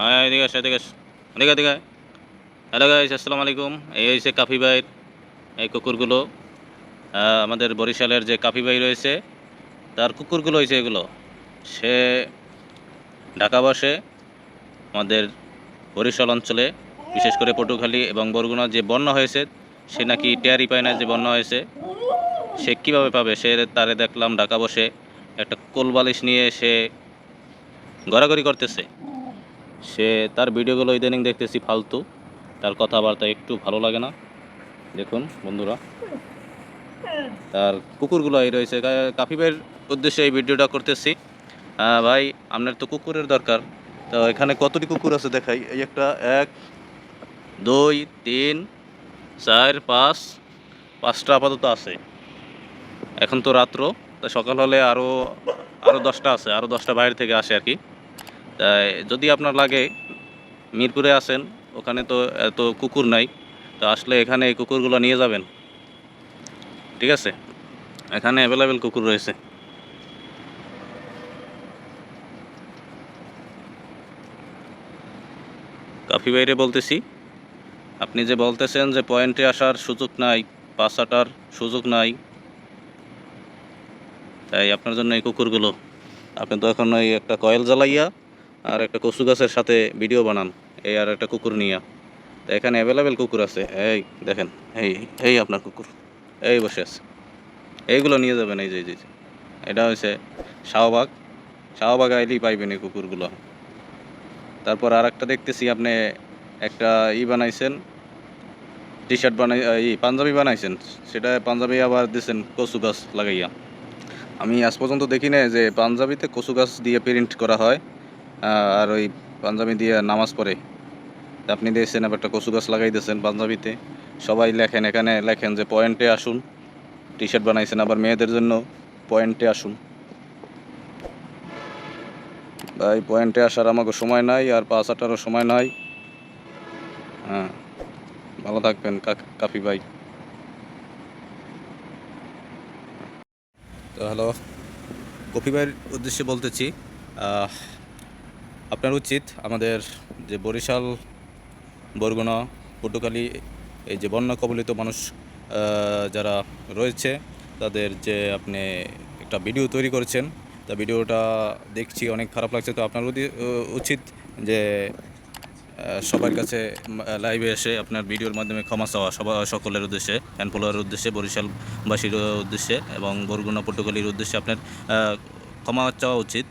হ্যাঁ এদিকে আসো এদিকে আসো এদিকে এদিকে হ্যালো গাইস আসসালামু আলাইকুম এই হয়েছে কাফি ভাইয়ের এই কুকুরগুলো আমাদের বরিশালের যে কাফি ভাই রয়েছে, তার কুকুরগুলো হয়েছে এগুলো। সে ঢাকা বসে আমাদের বরিশাল অঞ্চলে, বিশেষ করে পটুখালী এবং বরগুনা যে বন্যা হয়েছে, সে নাকি টেয়ারি পায় না যে বন্যা হয়েছে। সে কীভাবে পাবে? সে তারে দেখলাম ঢাকা বসে একটা কোলবালিশ নিয়ে সে গড়াগড়ি করতেছে। সে তার ভিডিওগুলো ইদানিং দেখতেছি ফালতু। তার কথাবার্তা একটু ভালো লাগে না। দেখুন, বন্ধুরা। তার কুকুরগুলো এই রয়েছে। কাফিবের উদ্দেশ্যে এই ভিডিওটা করতেছি। ভাই, আপনার তো কুকুরের দরকার। তো এখানে কতটি কুকুর আছে দেখাই। এই একটা, এক, দুই, তিন, চার, পাঁচ, পাঁচটা আপাতত আছে। এখন তো রাত্র। তা সকাল হলে আরও আরও দশটা আছে। আরও দশটা বাইরে থেকে আসে আর কি। তাই যদি আপনার লাগে, মিরপুরে আসেন ওখানে তো এত কুকুর নাই, তো আসলে এখানে এই কুকুরগুলো নিয়ে যাবেন। ঠিক আছে? এখানে অ্যাভেলেবেল কুকুর রয়েছে। কাফি বাইরে বলতেছি, আপনি যে বলতেছেন যে পয়েন্টে আসার সুযোগ নাই, পাস আটার সুযোগ নাই, তাই আপনার জন্য এই কুকুরগুলো, আপনি তো এখন ওই একটা কয়েল জ্বালাইয়া আর একটা কচু গাছের সাথে ভিডিও বানান। এই আর একটা কুকুর নিয়া। তো এখানে অ্যাভেলেবেল কুকুর আছে। এই দেখেন, এই এই আপনার কুকুর। এই বসে আছে। এইগুলো নিয়ে যাবেন, এই যে যে এটা হচ্ছে শাহবাগ। শাহবাগ আইলেই পাইবেন এই কুকুরগুলো। তারপর আর একটা দেখতেছি, আপনি একটা ই বানাইছেন টি শার্ট বানাই ই পাঞ্জাবি বানাইছেন। সেটা পাঞ্জাবি আবার দিছেন কচু গাছ লাগাইয়া। আমি আজ পর্যন্ত দেখি না যে পাঞ্জাবিতে কচু গাছ দিয়ে প্রিন্ট করা হয়। আর ওই পাঞ্জাবি দিয়ে নামাজ পড়ে। আপনি দিয়েছেন আবার একটা কচু গাছ লাগাই দিয়েছেন পাঞ্জাবিতে। সবাই লেখেন, এখানে লেখেন যে, পয়েন্টে আসুন। টি শার্ট বানাইছেন আবার মেয়েদের জন্য, পয়েন্টে আসুন। ভাই, পয়েন্টে আসার আমাকে সময় নাই, আর পাঁচ আটারও সময় নাই। হ্যাঁ ভালো থাকবেন কাফি ভাই। তো হ্যালো, কফি ভাইয়ের উদ্দেশ্যে বলতেছি আপনার উচিত আমাদের যে বরিশাল, বরগুনা পটুখালী এই যে বন্যা কবলিত মানুষ যারা রয়েছে, তাদের যে আপনি একটা ভিডিও তৈরি করেছেন, তা ভিডিওটা দেখছি অনেক খারাপ লাগছে। তো আপনার উচিত যে সবার কাছে লাইভে এসে আপনার ভিডিওর মাধ্যমে ক্ষমা চাওয়া সবার সকলের উদ্দেশ্যে ফ্যান ফলোয়ারের উদ্দেশ্যে, বরিশালবাসীর উদ্দেশ্যে এবং বরগুনা পটুখালীর উদ্দেশ্যে আপনার ক্ষমা চাওয়া উচিত।